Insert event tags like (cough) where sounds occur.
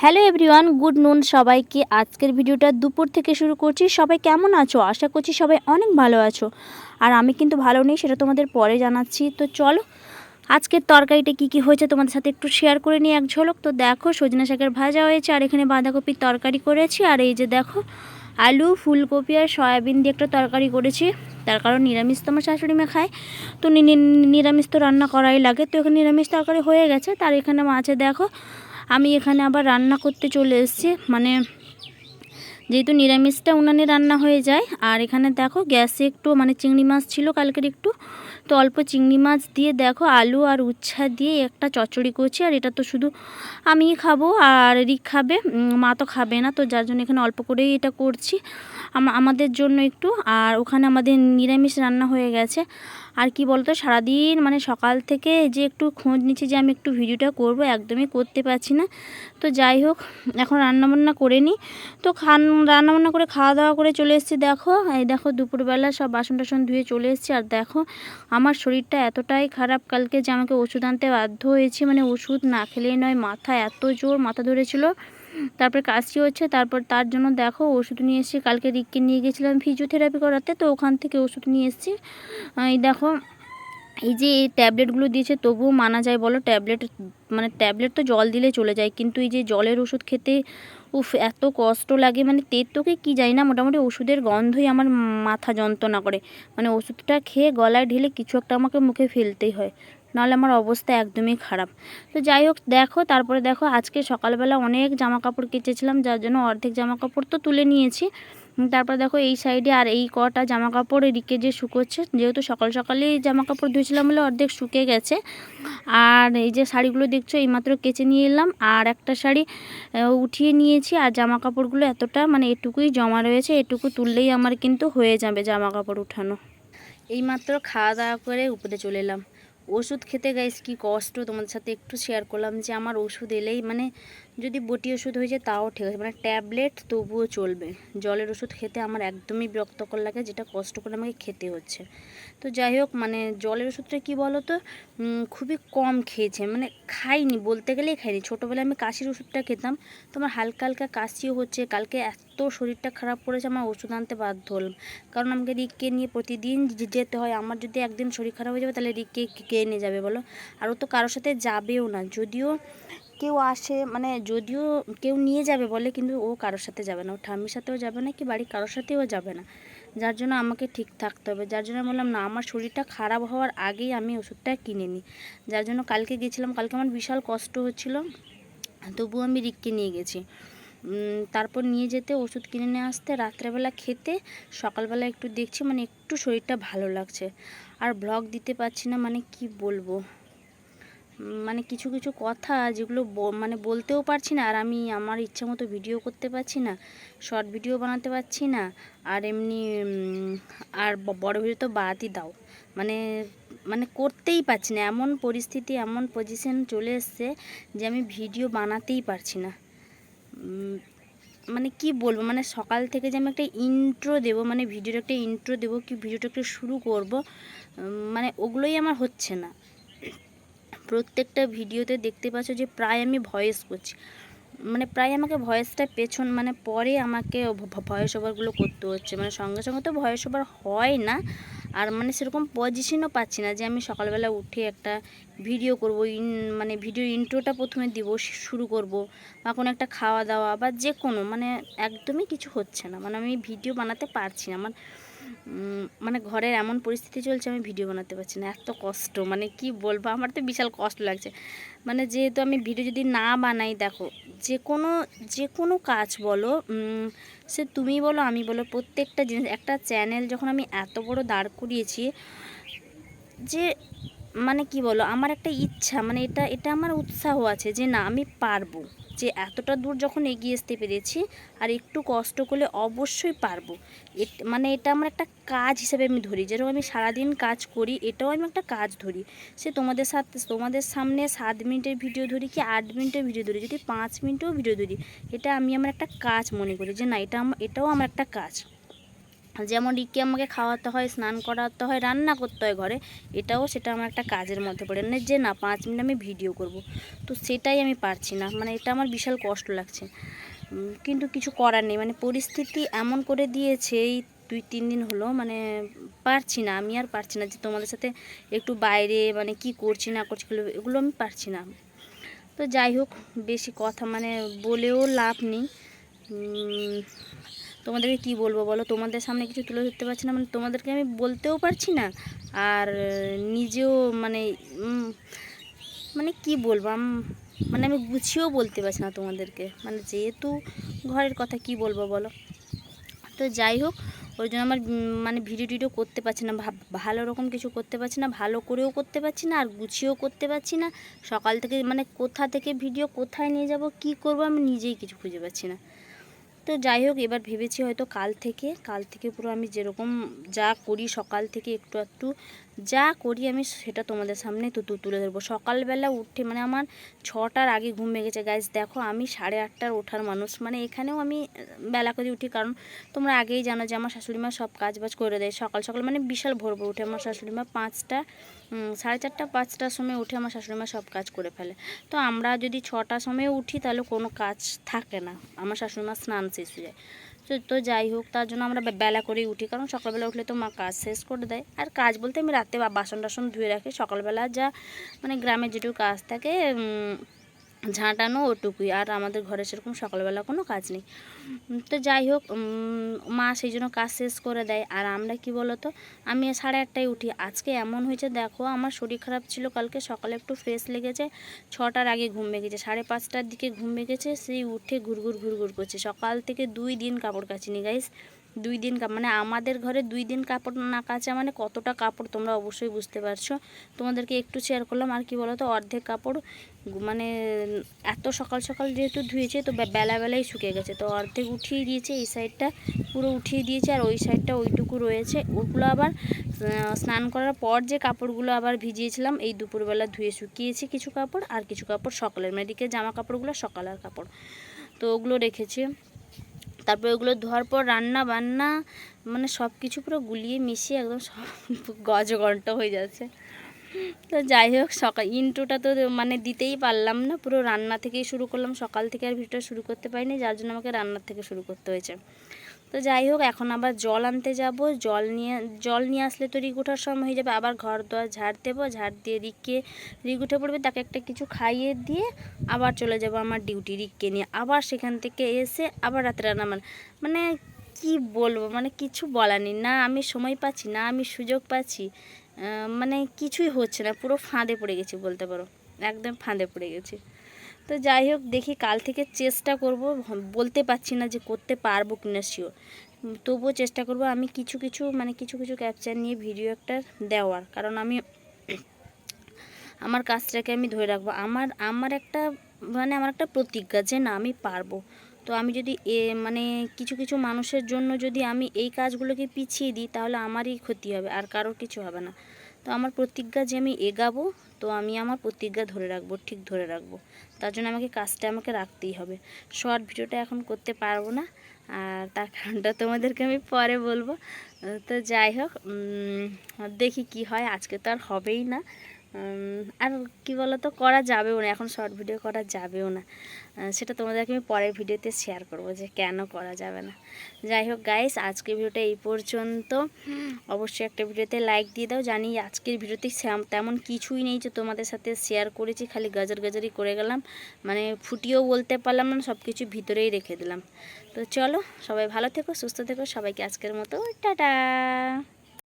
Hello everyone, good নুন সবাইকে। আজকের ভিডিওটা দুপুর থেকে শুরু করছি। সবাই কেমন আছো? আশা করছি সবাই অনেক ভালো আছো। আর আমি কিন্তু ভালো নেই, সেটা তোমাদের পরে জানাচ্ছি। তো চলো, আজকের তরকারিটা কী কী হয়েছে তোমাদের সাথে একটু শেয়ার করে নিই এক ঝলক। তো দেখো, সজনা শাকের ভাজা হয়েছে, আর এখানে বাঁধাকপির তরকারি করেছি। আর এই যে দেখো, আলু, ফুলকপি আর সয়াবিন দিয়ে একটা তরকারি করেছি। তার কারণ নিরামিষ তো আমার শাশুড়ি মেয়ে খায়। তো নিরামিষ তো রান্না করাই লাগে। তো এখানে নিরামিষ তরকারি হয়ে গেছে। তার এখানে মাছে দেখো আমি এখানে আবার রান্না করতে চলে এসেছি। মানে যেহেতু নিরামিষটা উনানে রান্না হয়ে যায়, আর এখানে দেখো গ্যাসে একটু মানে চিংড়ি মাছ ছিল কালকের একটু, তো অল্প চিংড়ি মাছ দিয়ে দেখো আলু আর উচ্ছা দিয়ে একটা চচ্চড়ি করছি, আর এটা তো শুধু আমি খাব, আর রিক খাবে মা তো খাবে না, তো যার জন্য এখানে অল্প করেই এটা করছি। আমাদের জন্য একটু। আর ওখানে আমাদের নিরামিষ রান্না হয়ে গেছে। আর কি বলতো, সারাদিন মানে সকাল থেকে যে একটু খোঁজ নিচ্ছি যে আমি একটু ভিডিওটা করব, একদমই করতে পারছি না। তো যাই হোক, এখন রান্নাবান্না করে নিই। তো খান, রান্নাবান্না করে খাওয়া দাওয়া করে চলে এসেছি। দেখো, এই দেখো দুপুরবেলা সব বাসন টাসন ধুয়ে চলে এসেছি। আর দেখো, আমার শরীরটা এতটাই খারাপ কালকে যে আমাকে ওষুধ আনতে বাধ্য হয়েছি। মানে ওষুধ না খেলেই নয়, মাথা এত জোর মাথা ধরেছিল। তারপরে কাশি হচ্ছে, তারপর তার জন্য দেখো ওষুধ নিয়ে এসেছি, কালকে রিককে নিয়ে গেছিলাম ফিজিওথেরাপি করাতে, তো ওখান থেকে ওষুধ নিয়ে এসেছি। এই দেখো, এই যে এই ট্যাবলেটগুলো দিয়েছে, তবুও মানা যায় বলো, ট্যাবলেট মানে ট্যাবলেট তো জল দিলে চলে যায়, কিন্তু এই যে জলের ওষুধ খেতে, উফ, এত কষ্ট লাগে মানে তের তোকে কী জানি না, মোটামুটি ওষুধের গন্ধই আমার মাথা যন্ত্রণা করে। মানে ওষুধটা খেয়ে গলায় ঢেলে কিছু একটা আমাকে মুখে ফেলতেই হয়। নাহলে আমার অবস্থা একদমই খারাপ। তো যাই হোক দেখো, তারপরে দেখো, আজকে সকালবেলা অনেক জামা কাপড় কেচেছিলাম, যার জন্য অর্ধেক জামা কাপড় তো তুলে নিয়েছি। তারপর দেখো, এই সাইডে আর এই কটা জামা কাপড় এদিকে যে শুকোচ্ছে, যেহেতু সকাল সকালেই জামা কাপড় ধুয়েছিলাম বলে অর্ধেক শুকে গেছে। আর এই যে শাড়িগুলো দেখছ এইমাত্র কেচে নিয়ে এলাম। আর একটা শাড়ি উঠিয়ে নিয়েছি, আর জামা কাপড়গুলো এতটা মানে এটুকুই জমা রয়েছে, এটুকু তুললেই আমার কিন্তু হয়ে যাবে জামা কাপড় উঠানো। এইমাত্র খাওয়া দাওয়া করে উপরে চলে এলাম। ওষুধ খেতে গাইস কি কষ্ট? তোমাদের সাথে একটু শেয়ার করলাম যে আমার ওষুধ এলেই মানে যদি বটি ওষুধ হয়ে যায়, তাও ঠিক আছে। মানে ট্যাবলেট তবুও চলবে। জলের ওষুধ খেতে আমার একদমই বিরক্তকর লাগে, যেটা কষ্ট করে আমাকে খেতে হচ্ছে। তো যাই হোক মানে জলের ওষুধটা কি বলো তো খুবই কম খেয়েছে। মানে খাইনি, বলতে গেলেই খাইনি। ছোটোবেলায় আমি কাশির ওষুধটা খেতাম। তো আমার হালকা হালকা কাশিও হচ্ছে। কালকে এত শরীরটা খারাপ করেছে, আমার ওষুধ আনতে বাধ্য হলাম। কারণ আমাকে রিককে নিয়ে প্রতিদিন যেতে হয়। আমার যদি একদিন শরীর খারাপ হয়ে যাবে, তাহলে রিককে কে নিয়ে যাবে বলো? আর ও তো কারোর সাথে যাবেও না। যদিও কেউ আসে মানে যদিও কেউ নিয়ে যাবে বলে, কিন্তু ও কারোর সাথে যাবে না। ও ঠাম্মির সাথেও যাবে না, কি বাড়ির কারোর সাথেও যাবে না। যার জন্য আমাকে ঠিক থাকতে হবে। যার জন্য বললাম, না, আমার শরীরটা খারাপ হওয়ার আগেই আমি ওষুধটা কিনে নিই। যার জন্য কালকে গেছিলাম কালকে আমার বিশাল কষ্ট হচ্ছিল। তবুও আমি রিককে নিয়ে গেছি। তারপর নিয়ে যেতে ওষুধ কিনে নিয়ে আসতে, রাত্রেবেলা খেতে, সকালবেলা একটু দেখছি মানে একটু শরীরটা ভালো লাগছে। আর ব্লগ দিতে পারছি না মানে কি বলব? মানে কিছু কিছু কথা যেগুলো মানে বলতেও পারছি না, আর আমি আমার ইচ্ছা মতো ভিডিও করতে পারছি না শর্ট ভিডিও বানাতে পারছি না, আর এমনি আর বড় ভিডিও তো বাদই দাও। মানে মানে করতেই পারছি না, এমন পরিস্থিতি, এমন পজিশন চলে এসছে যে আমি ভিডিও বানাতেই পারছি না। মানে কি বলব মানে সকাল থেকে যে আমি একটা ইন্ট্রো দেবো মানে ভিডিওর একটা ইন্ট্রো দেবো, কি ভিডিওটা একটু শুরু করব মানে ওগুলোই আমার হচ্ছে না। প্রত্যেকটা ভিডিওতে দেখতে পাচ্ছ যে প্রায় আমি ভয়েস করছি। মানে প্রায় আমাকে ভয়েসটা পেছন মানে পরে আমাকে ভয়েস ওভারগুলো করতে হচ্ছে। মানে সঙ্গে সঙ্গে তো ভয়েস ওভার হয় না। আর মানে সেরকম পজিশনও পাচ্ছি না যে আমি সকালবেলা উঠে একটা ভিডিও করব, ইন মানে ভিডিও ইন্ট্রোটা প্রথমে দিব শুরু করব, বা কোনো একটা খাওয়া দাওয়া বা যে কোনো মানে একদমই কিছু হচ্ছে না। মানে আমি ভিডিও বানাতে পারছি না। আমার মানে ঘরের এমন পরিস্থিতি চলছে, আমি ভিডিও বানাতে পারছি না। এত কষ্ট মানে কি বলব, আমার তো বিশাল কষ্ট লাগছে। মানে যেহেতু আমি ভিডিও যদি না বানাই, দেখো, যে কোনো যে কোনো কাজ বলো সে তুমি বলো, আমি বলো, প্রত্যেকটা জিনিস, একটা চ্যানেল যখন আমি এত বড় দাঁড় করিয়েছি, যে মানে কি বলো? আমার একটা ইচ্ছা মানে এটা এটা আমার উৎসাহ আছে যে না, আমি পারব। যে এতটা দূর যখন এগিয়ে আসতে পেরেছি, আর একটু কষ্ট করলে অবশ্যই পারব। মানে এটা আমার একটা কাজ হিসেবে আমি ধরি। যেরকম আমি সারাদিন কাজ করি, এটাও আমি একটা কাজ ধরি। সে তোমাদের সাথে, তোমাদের সামনে সাত মিনিটের ভিডিও ধরি কি আট মিনিটের ভিডিও ধরি? যদি পাঁচ মিনিটেও ভিডিও ধরি, এটা আমি আমার একটা কাজ মনে করি যে না, এটা এটাও আমার একটা কাজ। যেমন রিককে আমাকে খাওয়াতে হয়, স্নান করাতে হয়, রান্না করতে হয় ঘরে, এটাও সেটা আমার একটা কাজের মধ্যে পড়ে। না যে না, পাঁচ মিনিট আমি ভিডিও করব। তো সেটাই আমি পারছি না। মানে এটা আমার বিশাল কষ্ট লাগছে। কিন্তু কিছু করার নেই। মানে পরিস্থিতি এমন করে দিয়েছে, এই দুই, তিন দিন হলো মানে পারছি না। আমি আর পারছি না যে তোমাদের সাথে একটু বাইরে মানে কি করছি, না করছি, এগুলো- আমি পারছি না। তো যাই হোক, বেশি কথা মানে বলেও লাভ নেই। তোমাদেরকে কি বলব বলো? তোমাদের সামনে কিছু তুলে ধরতে পারছি না মানে তোমাদেরকে আমি বলতেও পারছি না। আর নিজেও মানে মানে কি বলব মানে আমি গুছিয়েও বলতে পারছি না তোমাদেরকে। মানে যেহেতু ঘরের কথা কি বলব বলো? তো যাই হোক, ওই জন্য আমার মানে ভিডিও টিডিও করতে পারছি না ভালো রকম কিছু করতে পারছি না, ভালো করেও করতে পারছি না, আর গুছিয়েও করতে পারছি না। সকাল থেকে মানে কোথা থেকে ভিডিও কোথায় নিয়ে যাব, কি করব আমি নিজেই কিছু খুঁজে পাচ্ছি না। তো যাই হোক, এবার ভেবেছি হয়তো কাল থেকে কাল থেকে পুরো আমি যেরকম যা করি সকাল থেকে একটু একটু যা করি আমি সেটা তোমাদের সামনে তো, তু- তুলে ধরবো। সকালবেলা উঠে মানে আমার ছটার আগে ঘুম ভেঙেছে। গাইজ দেখো আমি সাড়ে আটটার ওঠার মানুষ। মানে এখানেও আমি বেলা করে উঠি কারণ তোমরা আগেই জানো যে আমার শাশুড়ি মা সব কাজ বাজ করে দেয় সকাল সকাল। মানে বিশাল ভোর ভোর উঠে আমার শাশুড়ি মা পাঁচটা সাড়ে চারটা, পাঁচটার সময় উঠে আমার শাশুড়ি মা সব কাজ করে ফেলে। তো আমরা যদি ছটার সময় উঠি তাহলে কোনো কাজ থাকে না। আমার শাশুড়ি মা স্নান শেষ হয়ে যায়। তো তো যাই হোক, তার জন্য আমরা বেলা করেই উঠি। কারণ সকালবেলা উঠলে তো মা কাজ শেষ করে দেয়। আর কাজ বলতে আমি রাতে বা- বাসন টাসন ধুয়ে রাখি। সকালবেলা যা মানে গ্রামের যেটুকু কাজ থাকে ঝাঁটানো ওটুকুই। আর আমাদের ঘরে সেরকম সকালবেলা কোনো কাজ নেই। তো যাই হোক মা সেই জন্য কাজ শেষ করে দেয়। আর আমরা কি বলতো, আমি সাড়ে আটটায় উঠি। আজকে এমন হয়েছে, দেখো আমার শরীর খারাপ ছিল কালকে, সকালে একটু ফ্রেশ লেগেছে। ছটার আগে ঘুম ভেঙেছে, সাড়ে পাঁচটার দিকে ঘুম ভেঙেছে, সেই উঠে ঘুরঘুর ঘুরঘুর করছে। সকাল থেকে দুই দিন কাপড় কাচিনি গাইস দুই দিন মানে আমাদের ঘরে দুই দিন কাপড় না কাচা মানে কতটা কাপড় তোমরা অবশ্যই বুঝতে পারছ। তোমাদেরকে একটু শেয়ার করলাম, আর কি বলো তো অর্ধেক কাপড় মানে এত সকাল সকাল যেহেতু ধুয়েছে, তো বেলাবেলাই শুকিয়ে গেছে। তো অর্ধেক উঠিয়ে দিয়েছে, এই সাইডটা পুরো উঠিয়ে দিয়েছে, আর ওই সাইডটা ওইটুকু রয়েছে। ওগুলো আবার স্নান করার পর যে কাপড়গুলো আবার ভিজিয়েছিলাম, এই দুপুরবেলা ধুয়ে শুকিয়েছি কিছু কাপড়, আর কিছু কাপড় সকালের। মেয়েদিকে জামা কাপড়গুলো সকালের কাপড়। তো ওগুলো রেখেছি। তারপরে ওগুলো ধোয়ার পর রান্না বান্না মানে সব কিছু পুরো গুলিয়ে মিশিয়ে একদম সব (laughs) গজগণ্ট হয়ে যাচ্ছে। তো যাই হোক সকাল ইন্ট্রোটা তো মানে দিতেই পারলাম না। পুরো রান্না থেকেই শুরু করলাম। সকাল থেকে আর ভিডিওটা শুরু করতে পারিনি, যার জন্য আমাকে রান্নার থেকে শুরু করতে হয়েছে। তো যাই হোক, এখন আবার জল আনতে যাব। জল নিয়ে জল নিয়ে আসলে তো রিক ওঠার সময় হয়ে যাবে। আবার ঘর দোয়ার ঝাড় দেবো। ঝাড় দিয়ে রিককে রিক উঠে পড়বে তাকে একটা কিছু খাইয়ে দিয়ে আবার চলে যাব আমার ডিউটি রিককে নিয়ে। আবার সেখান থেকে এসে আবার রাতে রান্না বান্না। মানে কি বলব? মানে কিছু বলার নেই। না আমি সময় পাচ্ছি, না আমি সুযোগ পাচ্ছি। মানে কিছুই হচ্ছে না। পুরো ফাঁদে পড়ে গেছি বলতে পারো। একদম ফাঁদে পড়ে গেছি। তো যাই হোক, দেখি কাল থেকে চেষ্টা করব। বলতে পারছি না যে করতে পারব কিনা শিওর তবুও চেষ্টা করব আমি কিছু কিছু মানে কিছু কিছু ক্যাপচার নিয়ে ভিডিও একটা দেওয়ার। কারণ আমি আমার কাজটাকে আমি ধরে রাখব। আমার আমার একটা মানে আমার একটা প্রতিজ্ঞা যে না, আমি পারব। তো আমি যদি এ মানে কিছু কিছু মানুষের জন্য যদি আমি এই কাজগুলোকে পিছিয়ে দিই, তাহলে আমারই ক্ষতি হবে, আর কারোর কিছু হবে না। তো আমার প্রতিজ্ঞা যে আমি এগাবো, তো আমি আমার প্রতিজ্ঞা ধরে রাখব, ঠিক ধরে রাখব। তার জন্য আমাকে কাজটা আমাকে রাখতেই হবে। শর্ট ভিডিওটা এখন করতে পারব না, আর তার কারণটা তোমাদেরকে আমি পরে বলব। তো যাই হোক দেখি কি হয়। আজকে তো আর হবেই না। আর কি বলতো, করা যাবেও না, এখন শর্ট ভিডিও করা যাবেও না। সেটা তোমাদেরকে আমি পরের ভিডিওতে শেয়ার করব যে কেন করা যাবে না। যাই হোক গাইস আজকের ভিডিওটা এই পর্যন্ত। অবশ্যই একটা ভিডিওতে লাইক দিয়ে দাও। জানি আজকের ভিডিওতে তেমন কিছুই নেই যে তোমাদের সাথে শেয়ার করেছি, খালি গাজার গাজারি করে গেলাম। মানে ফুটিয়েও বলতে পারলাম না সব কিছু ভিতরেই রেখে দিলাম। তো চলো, সবাই ভালো থেকো, সুস্থ থেকো, সবাইকে আজকের মতো টাটা।